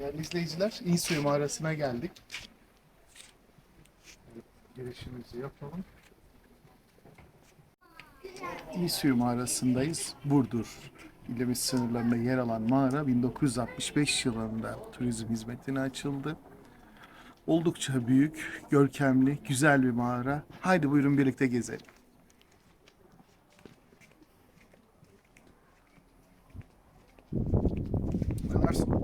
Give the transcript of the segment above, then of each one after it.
Değerli izleyiciler, İnsuyu mağarasına geldik. Girişimizi yapalım. İnsuyu mağarasındayız. Burdur ilimiz sınırlarında yer alan mağara 1965 yılında turizm hizmetine açıldı. Oldukça büyük, görkemli, güzel bir mağara. Haydi buyurun birlikte gezelim. O kadar soğuk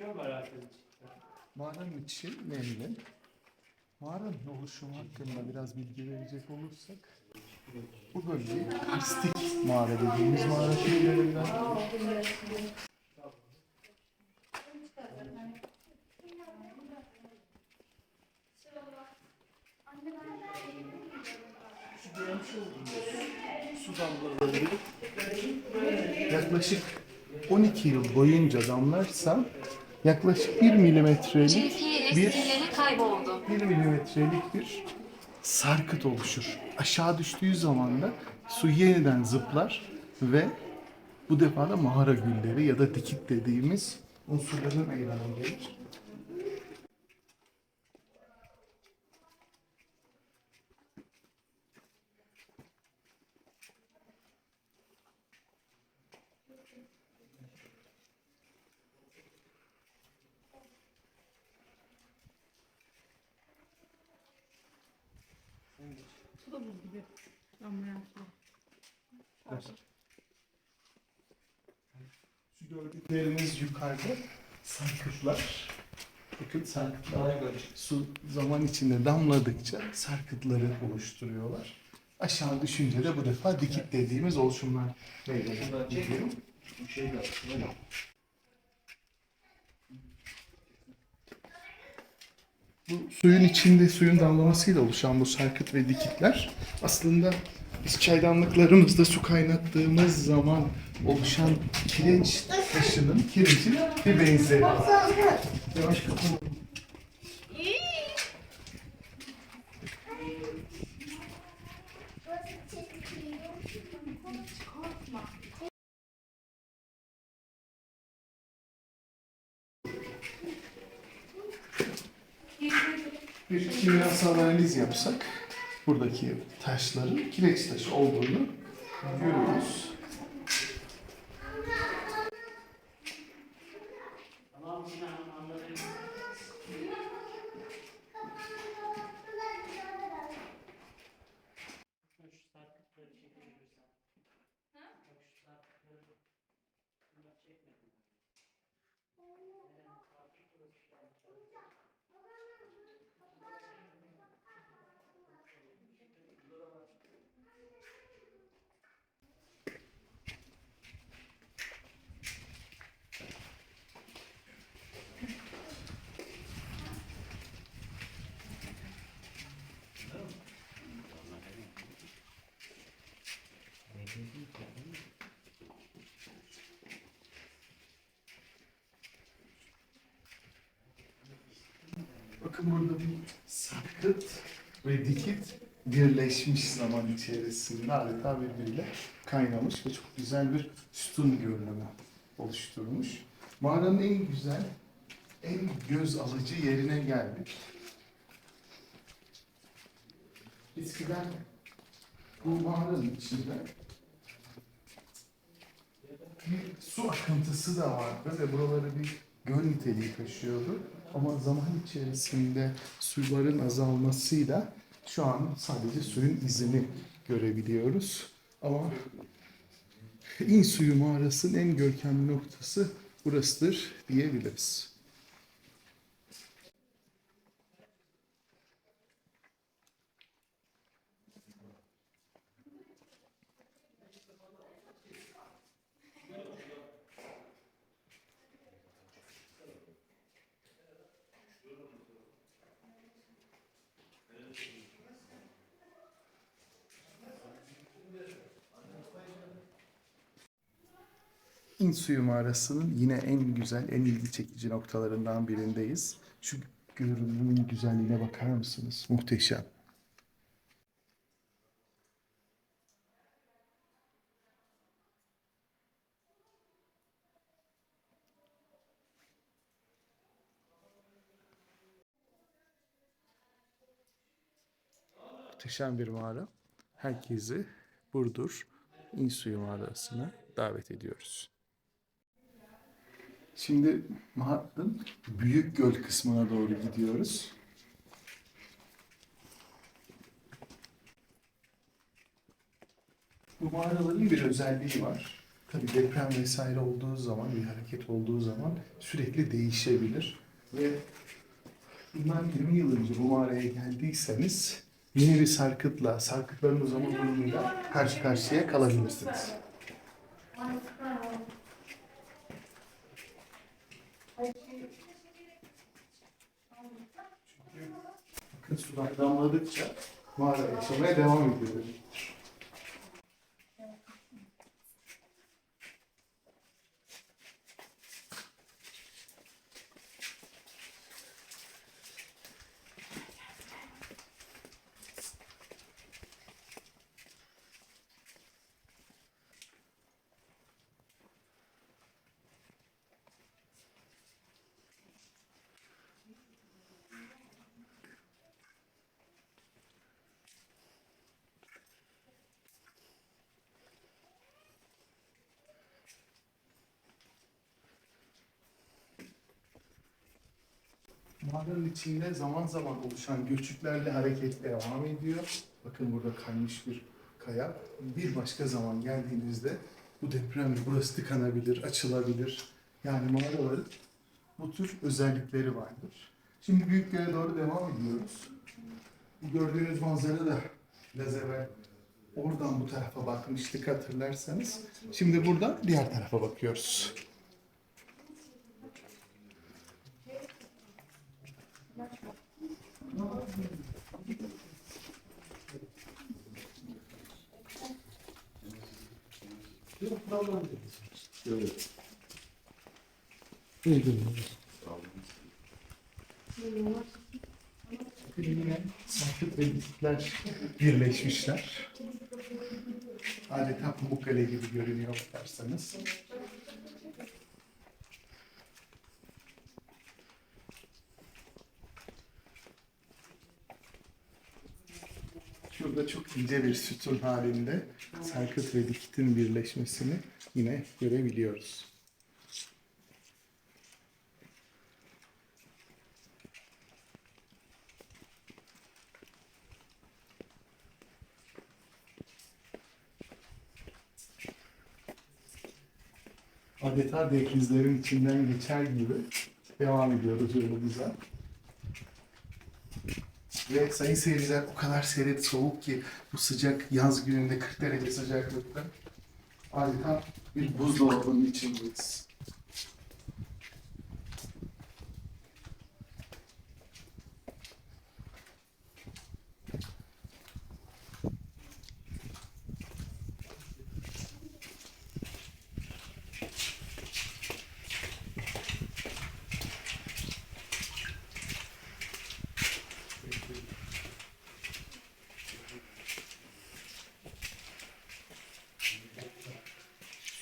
da Sinako. Ecrin. Mağaranın içi nemli. Mağaranın oluşumu hakkında biraz bilgi verecek olursak bu bölge karstik mağara dediğimiz mağara damlaları yaklaşık 12 yıl boyunca damlarsa yaklaşık 1 milimetrelik bir sinyali kayboldu. 1 milimetrelik bir sarkıt oluşur. Aşağı düştüğü zaman da su yeniden zıplar ve bu defa da mağara gülleri ya da dikit dediğimiz unsurların meydana gelir. Şu gördükleriniz yukarıda. Sarkıtlar. Bakın sarkıtlar su zaman içinde damladıkça sarkıtları oluşturuyorlar. Aşağı düşünce de bu defa dikit dediğimiz oluşumlar. Meydana geliyor. Bu suyun içinde suyun damlamasıyla oluşan bu sarkıt ve dikitler aslında biz çaydanlıklarımızda su kaynattığımız zaman oluşan kireç taşının kirecin bir benzeri. Yavaş kapatalım. Bir analiz yapsak buradaki taşların kireç taşı olduğunu görüyoruz. Bir sarkıt ve dikit birleşmiş zaman içerisinde adeta birbiriyle kaynamış ve çok güzel bir sütun görünümü oluşturmuş. Mağaranın en güzel, en göz alıcı yerine geldik. Eskiden bu mağaranın içinde bir su akıntısı da vardı ve buraları bir göl niteliği taşıyordu. Ama zaman içerisinde suların azalmasıyla şu an sadece suyun izini görebiliyoruz. Ama İnsuyu mağarasının en görkemli noktası burasıdır diyebiliriz. Hint suyu mağarasının yine en güzel, en ilgi çekici noktalarından birindeyiz. Şu görünümün güzelliğine bakar mısınız? Muhteşem. Muhteşem bir mağara. Herkesi Burdur İnsuyu mağarasına davet ediyoruz. Şimdi mağaranın büyük göl kısmına doğru gidiyoruz. Bu mağaraların bir özelliği var. Tabii deprem vesaire olduğu zaman, bir hareket olduğu zaman sürekli değişebilir. Ve bundan 20 yıl önce bu mağaraya geldiyseniz yeni bir sarkıtla, sarkıtların o zaman durumuyla karşı karşıya kalabilirsiniz. Bakın sular damladıkça mağara yaşamaya devam ediyor. Mağaranın içinde zaman zaman oluşan göçüklerle hareket devam ediyor. Bakın burada kaymış bir kaya. Bir başka zaman geldiğinizde bu depremle burası tıkanabilir, açılabilir. Yani mağaraların bu tür özellikleri vardır. Şimdi Büyükgöl'e doğru devam ediyoruz. Bu gördüğünüz manzara da biraz evvel oradan bu tarafa bakmıştık hatırlarsanız. Şimdi buradan diğer tarafa bakıyoruz. Yine sarkıt ve dikler birleşmişler. Adeta Pamukkale gibi görünüyor bakarsanız. Şurada çok ince bir sütun halinde sarkıt ve dikitin birleşmesini yine görebiliyoruz. adeta dehlizlerin içinden geçer gibi devam ediyoruz yolumuza. Ve sayın seyirciler o kadar seyret soğuk ki bu sıcak yaz gününde 40 derece sıcaklıkta adeta bir buzdolabının içindeyiz.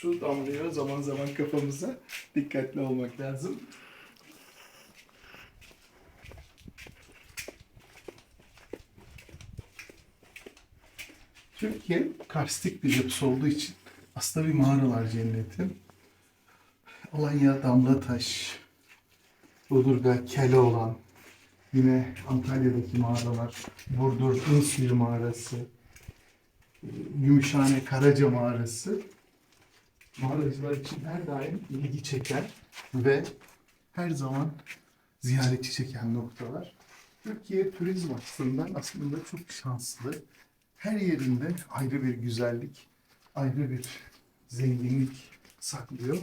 Su damlıyor zaman zaman kafamıza. Dikkatli olmak lazım. Türkiye karstik bir yapısı olduğu için aslında bir mağaralar cenneti. Alanya Damlataş, Bodurga Keloğlan, yine Antalya'daki mağaralar, Burdur İnsuyu Mağarası, Gümüşhane Karaca Mağarası mağaracılar için her daim ilgi çeken ve her zaman ziyaretçi çeken noktalar. Türkiye turizm açısından aslında çok şanslı. Her yerinde ayrı bir güzellik, ayrı bir zenginlik saklıyor.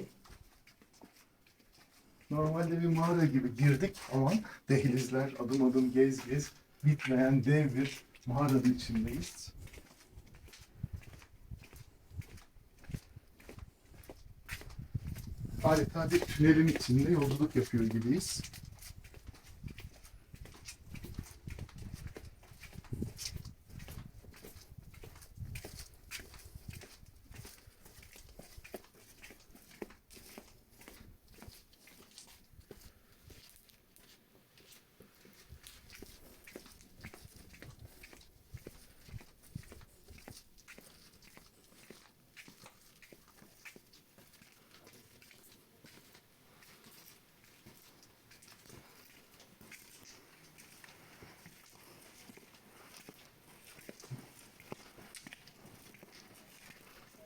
Normalde bir mağara gibi girdik ama dehlizler adım adım gez gez bitmeyen dev bir mağaranın içindeyiz. Adeta bir tünelin içinde yolculuk yapıyor gibiyiz.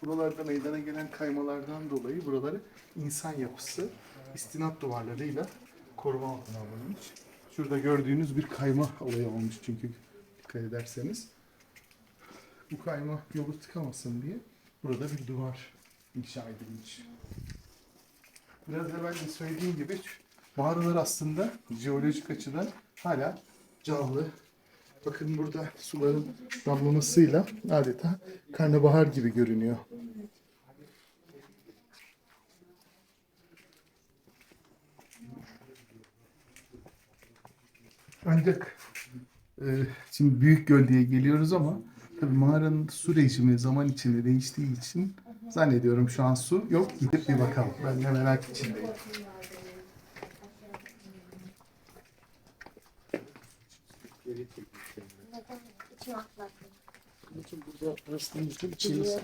Buralarda meydana gelen kaymalardan dolayı buraları insan yapısı istinat duvarlarıyla koruma altına alınmış. Şurada gördüğünüz bir kayma olayı olmuş çünkü dikkat ederseniz. Bu kayma yolu tıkamasın diye burada bir duvar inşa edilmiş. Biraz evvel de söylediğim gibi mağaralar aslında jeolojik açıdan hala canlı. Bakın burada suların damlamasıyla adeta karnabahar gibi görünüyor. Ancak e, şimdi Büyük Göl diye geliyoruz ama tabii mağaranın su rejimi zaman içinde değiştiği için zannediyorum şu an su yok. Gidip bir bakalım. Ben de merak içindeyim. Atlattım. Bütün burada bir şey yok.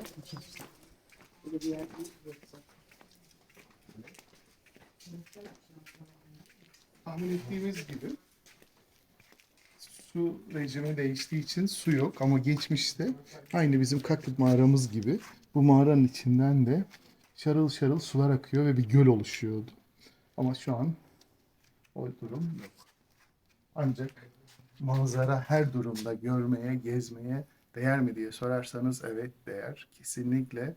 Böyle bir yer değil yoksa. Tahmin ettiğimiz gibi su rejimi değiştiği için su yok ama geçmişte aynı bizim Kaklık mağaramız gibi bu mağaranın içinden de şarıl şarıl sular akıyor ve bir göl oluşuyordu. Ama şu an o durum yok. Ancak manzara her durumda görmeye, gezmeye değer mi diye sorarsanız evet değer. Kesinlikle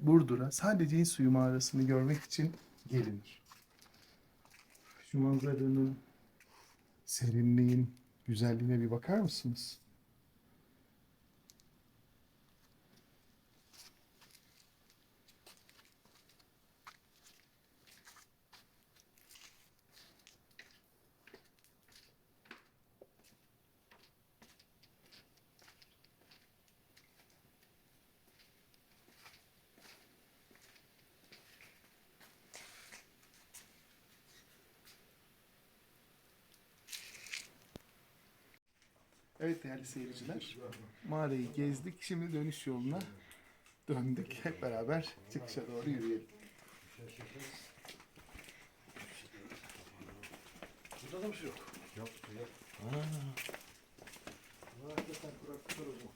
Burdur'a sadece İz suyu mağarasını görmek için gelinir. Şu manzaranın serinliğin güzelliğine bir bakar mısınız? Evet değerli seyirciler, mağarayı gezdik. Şimdi dönüş yoluna döndük. Hep beraber çıkışa doğru yürüyelim. Burada da bir şey yok. Yok, yok. Bu hakikaten bıraktılar o zaman.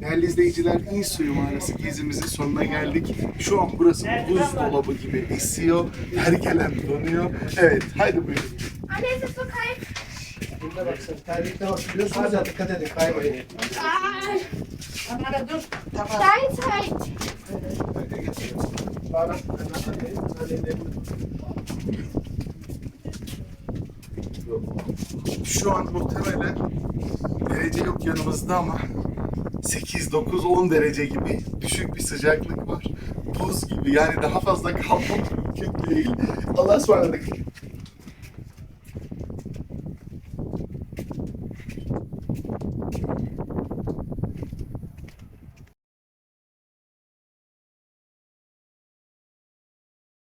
Değerli izleyiciler, İyi Suyu Mağarası gezimizin sonuna geldik. Şu an burası buzdolabı gibi esiyor. Her gelen donuyor. Evet, haydi buyurun. Annesi su kayıp. Burada bak sen terlikte basıyorsunuz ya dikkat edin kaymayın. Ay, Onlara dur. Getiriyorsun. Bana Şu an muhtemelen derece yok yanımızda ama 8, 9, 10 derece gibi düşük bir sıcaklık var. Buz gibi yani daha fazla kalmak mümkün değil. Allah'a ısmarladık.